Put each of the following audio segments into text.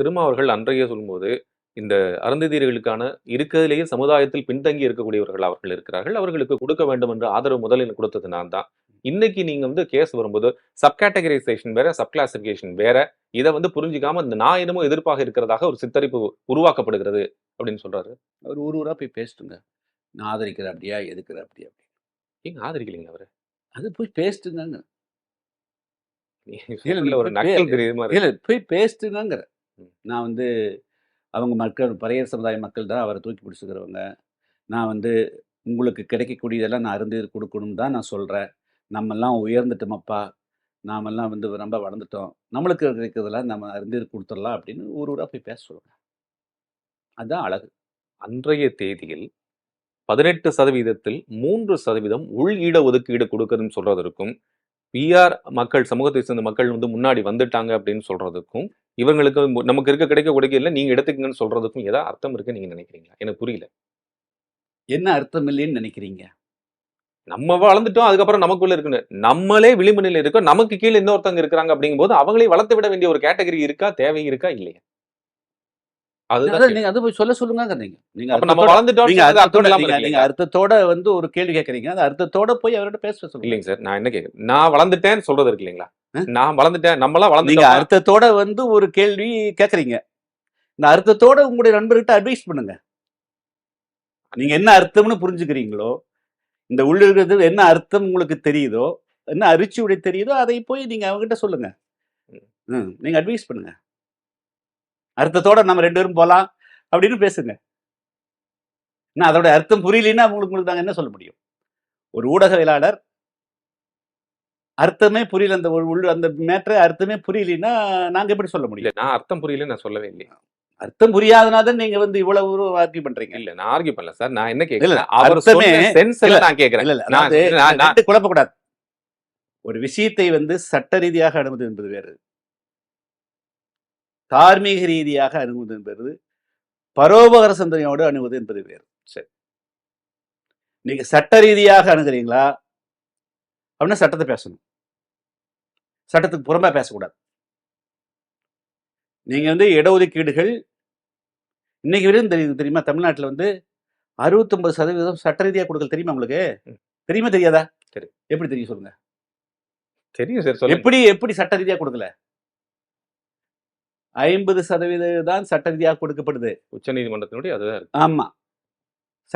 திருமாவர்கள் அன்றைய சொல்லும்போது இந்த அருந்ததியர்களுக்கான இருக்கிறதுலேயே சமுதாயத்தில் பின்தங்கி இருக்கக்கூடியவர்கள் அவர்கள் இருக்கிறார்கள். அவர்களுக்கு கொடுக்க வேண்டும் என்று ஆதரவு முதலில் கொடுத்தது நான் தான். இன்னைக்கு நீங்க வந்து கேஸ் வரும்போது சப் கேட்டகரைசேஷன் வேற சப் கிளாசிபிகேஷன் வேற இதை வந்து புரிஞ்சுக்காம இந்த நான் என்னமோ எதிர்ப்பாக இருக்கிறதாக ஒரு சித்தரிப்பு உருவாக்கப்படுகிறது அப்படின்னு சொல்றாரு. அவர் ஒரு ஊரா போய் பேசிட்டுங்க. நான் ஆதரிக்கிறேன் அப்படியா எதுக்குறேன் அப்படியா? அப்படி ஏங்க ஆதரிக்கலீங்க அவரு? அது போய் பேசிட்டுங்க நீங்க ஒரு நக்கல் தெரியுது மாதிரி இல்லை போய் பேசிட்டுங்கிற. நான் வந்து அவங்க மக்கள் பரையர் சமுதாய மக்கள் தான் அவரை தூக்கி பிடிச்சிக்கிறவங்க. நான் வந்து உங்களுக்கு கிடைக்கக்கூடியதெல்லாம் நான் அருந்து கொடுக்கணும் தான் நான் சொல்கிறேன் நம்மெல்லாம் உயர்ந்துட்டோமப்பா. நாமெல்லாம் வந்து ரொம்ப வளர்ந்துட்டோம். நம்மளுக்கு கிடைக்கிறதெல்லாம் நம்ம அருந்து கொடுத்துடலாம் அப்படின்னு ஒரு ஊராக போய் பேச சொல்லுங்க. அதுதான் அழகு. அன்றைய தேதியில் பதினெட்டு சதவீதத்தில் மூன்று சதவீதம் உள் ஈட ஒதுக்கீடு கொடுக்கறதுன்னு சொல்கிறதுக்கும் பிஆர் மக்கள் சமூகத்தை சேர்ந்த மக்கள் வந்து முன்னாடி வந்துட்டாங்க அப்படின்னு சொல்கிறதுக்கும் இவங்களுக்கு நமக்கு இருக்க கிடைக்க கொடுக்கல நீங்க எடுத்துக்கங்கன்னு சொல்றதுக்கும் ஏதாவது அர்த்தம் இருக்கு நீங்க நினைக்கிறீங்களா? எனக்கு புரியல. என்ன அர்த்தம் இல்லைன்னு நினைக்கிறீங்க? நம்ம வளர்ந்துட்டோம் அதுக்கப்புறம் நமக்குள்ள இருக்குன்னு. நம்மளே விளிம்பு நிலையில இருக்கோம். நமக்கு கீழே இன்னொருத்தவங்க இருக்கிறாங்க அப்படிங்கும்போது அவங்களே வளர்த்து விட வேண்டிய ஒரு கேட்டகரி இருக்கா தேவை இருக்கா இல்லையா? அதுதான். நீங்க அது போய் சொல்ல சொல்லுங்க நீங்க. நீங்க நம்ம அர்த்தத்தோட- வளர்ந்துட்டோம் நீங்க அர்த்தத்தோட நீங்க? அர்த்தத்தோட வந்து ஒரு கேள்வி கேட்கறீங்க. அந்த அர்த்தத்தோட போய் அவர்கிட்ட பேச சொல்லுங்க. இல்லைங்க சார். நான் என்ன கேட்கிறேன் நான் வளர்ந்துட்டேன்னு சொல்றது இருக்கு இல்லைங்களா? நான் வளர்ந்துட்டேன் நம்மளாம் நீங்க வளர்ந்துட்டோம்? அர்த்தத்தோட வந்து ஒரு கேள்வி கேக்குறீங்க. இந்த அர்த்தத்தோட உங்களுடைய நண்பர்கிட்ட அட்வைஸ் பண்ணுங்க. நீங்க என்ன அர்த்தம்னு புரிஞ்சுக்கிறீங்களோ இந்த உள்ள இருக்கிறது என்ன அர்த்தம் உங்களுக்கு தெரியுதோ என்ன அரிச்சுடைய தெரியுதோ அதை போய் நீங்க அவங்ககிட்ட சொல்லுங்க. ம். நீங்க அட்வைஸ் பண்ணுங்க. அர்த்தத்தோட நம்ம ரெண்டு பேரும் போலாம் அப்படின்னு பேசுங்க. நான் அதோட அர்த்தம் புரியலன்னா உங்களுக்கு உங்களுக்கு நாங்க என்ன சொல்ல முடியும்? ஒரு ஊடகவியலாளர் அர்த்தமே புரியல. அந்த உள்ள அந்த மேட்ரு அர்த்தமே புரியலன்னா நாங்க எப்படி சொல்ல முடியும்? இல்ல நான் அர்த்தம் புரியல நான் சொல்லவே இல்லையா. அர்த்தம் புரியாதனாதான் நீங்க வந்து இவ்வளவு ஆர்கியூ பண்றீங்க. இல்ல நான் ஆர்கியூ பண்ணல சார். நான் என்ன அவர் அர்த்தமே- சென்ஸ்ல நான் கேக்குறேன். இல்ல ரெண்டு குழப்பக்கூடாது ஒரு விஷயத்தை வந்து சட்ட ரீதியாக அனுமதி என்பது வேறு. தார்மீக ரீதியாக அனுமதி என்பது பரோபகர சிந்தனையோடு அணுகுவது என்பது வேறு. சரி. நீங்க சட்ட ரீதியாக அணுகுறீங்களா? அப்படின்னா சட்டத்தை பேசணும். சட்டத்துக்கு புறம்பா பேசக்கூடாது. நீங்க வந்து இடஒதுக்கீடுகள் இன்னைக்கு வரையும் தெரியுது தெரியுமா? தமிழ்நாட்டுல வந்து அறுபத்தொன்பது சதவீதம் சட்ட ரீதியாக கொடுக்கல் தெரியுமா உங்களுக்கு. தெரியுமா தெரியாதா? தெரியும். எப்படி தெரியும் சொல்லுங்க. தெரியும் சார் எப்படி எப்படி சட்ட ரீதியாக கொடுக்கல? ஐம்பது சதவீதம் தான் சட்ட ரீதியாக கொடுக்கப்படுது. உச்ச நீதிமன்றத்தினுடைய அதுதான் ஆமா.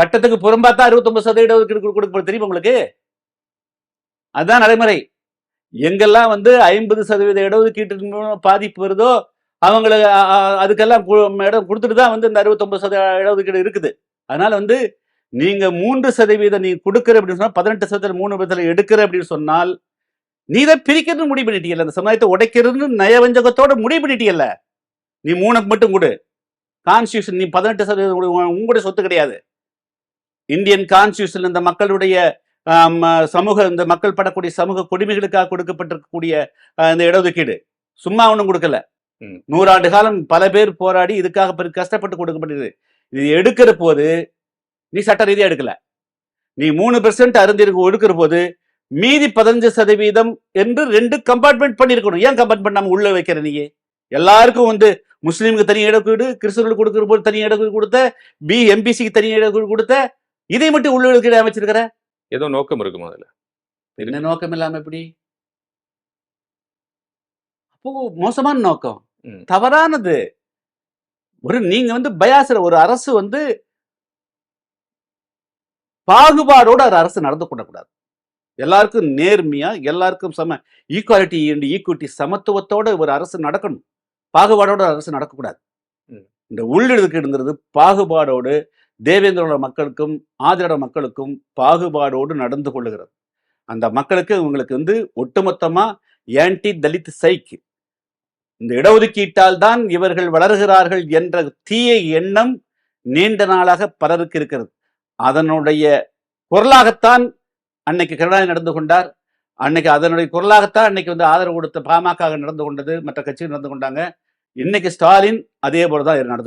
சட்டத்துக்கு புறம்பாத்தா அறுபத்தொன்பது சதவீதம் ஒதுக்கீடு கொடு- கொடுக்கப்படுது தெரியுமா உங்களுக்கு? அதுதான் நடைமுறை. எங்கெல்லாம் வந்து ஐம்பது சதவீத இடஒதுக்கீட்டு பாதிப்பு வருதோ அவங்களுக்கு அதுக்கெல்லாம் கு- இடம் கொடுத்துட்டு தான் வந்து இந்த அறுபத்தொம்பது சதவீத இடஒதுக்கீடு இருக்குது. அதனால வந்து நீங்க மூன்று சதவீதம் நீ கொடுக்குற அப்படின்னு சொன்னா பதினெட்டு சதவீதம் மூணு விதத்துல எடுக்கிற அப்படின்னு சொன்னால் நீ தான் பிரிக்கிறதுன்னு முடிவு பண்ணிட்டீங்கல்ல. அந்த சமுதாயத்தை உடைக்கிறதுன்னு நயவஞ்சகத்தோட முடிவு பண்ணிட்டீங்கல்ல. நீ மூணுக்கு மட்டும் கொடு. கான்ஸ்டியூஷன் நீ பதினெட்டு சதவீதம் உங்களுடைய சொத்து கிடையாது. இந்தியன் கான்ஸ்டியூஷன் இந்த மக்களுடைய சமூக இந்த மக்கள் படக்கூடிய சமூக கொடுமைகளுக்காக கொடுக்கப்பட்டிருக்கக்கூடிய இந்த இடஒதுக்கீடு. சும்மா ஒன்றும் கொடுக்கல. நூறாண்டு காலம் பல பேர் போராடி இதுக்காக பெரு கஷ்டப்பட்டு கொடுக்கப்பட்டது. இது எடுக்கிற போது நீ சட்ட ரீதியா எடுக்கல. நீ மூணு பெர்சென்ட் அருந்திருக்கு ஒடுக்கிற போது மீதி பதினஞ்சு சதவீதம் என்று ரெண்டு கம்பார்ட்மெண்ட் பண்ணிருக்கணும். ஏன் கம்பார்ட்மெண்ட் பண்ணாம உள்ள வைக்கிற நீ? எல்லாருக்கும் வந்து முஸ்லீமுக்கு தனி இடஒதுக்கீடு கிறிஸ்தவர்களுக்கு கொடுக்கிற போது தனி இடஒதுக்கீடு கொடுத்த பி எம்பிசிக்கு தனி இடஒதுக்கீடு கொடுத்த இதை மட்டும் உள்ள ஒதுக்கீடு அமைச்சிருக்கிற? ஏதோ நோக்கம் இருக்குமா அதுல. என்ன நோக்கம் இல்லாம எப்படி? அப்போ மோசமான நோக்கம். தவறானது. ஒரு நீங்க வந்து பயாசுற ஒரு அரசு வந்து பாகுபாடோட ஒரு அரசு நடந்து கொள்ளக்கூடாது. எல்லாருக்கும் நேர்மையா எல்லாருக்கும் சம ஈக்குவாலிட்டி அண்ட் ஈக்குவிட்டி சமத்துவத்தோட ஒரு அரசு நடக்கணும். பாகுபாடோட அரசு நடக்கக்கூடாது. இந்த உள்ளிடுதுக்குங்கிறது பாகுபாடோடு தேவேந்திரோட மக்களுக்கும் ஆதிரோட மக்களுக்கும் பாகுபாடோடு நடந்து கொள்ளுகிறது. அந்த மக்களுக்கு இவங்களுக்கு வந்து ஒட்டுமொத்தமா ஆன்டி தலித் சைக். இந்த இடஒதுக்கீட்டால் தான் இவர்கள் வளர்கிறார்கள் என்ற தீய எண்ணம் நீண்ட நாளாக பலருக்கு இருக்கிறது. அதனுடைய குரலாகத்தான் அன்னைக்கு கருணாநிதி நடந்து கொண்டார். அன்னைக்கு அதனுடைய குரலாகத்தான் அன்னைக்கு வந்து ஆதரவு கொடுத்த பாமக நடந்து கொண்டது மற்ற கட்சிகள் நடந்து கொண்டாங்க. இன்னைக்கு ஸ்டாலின் அதே போல தான் நடந்து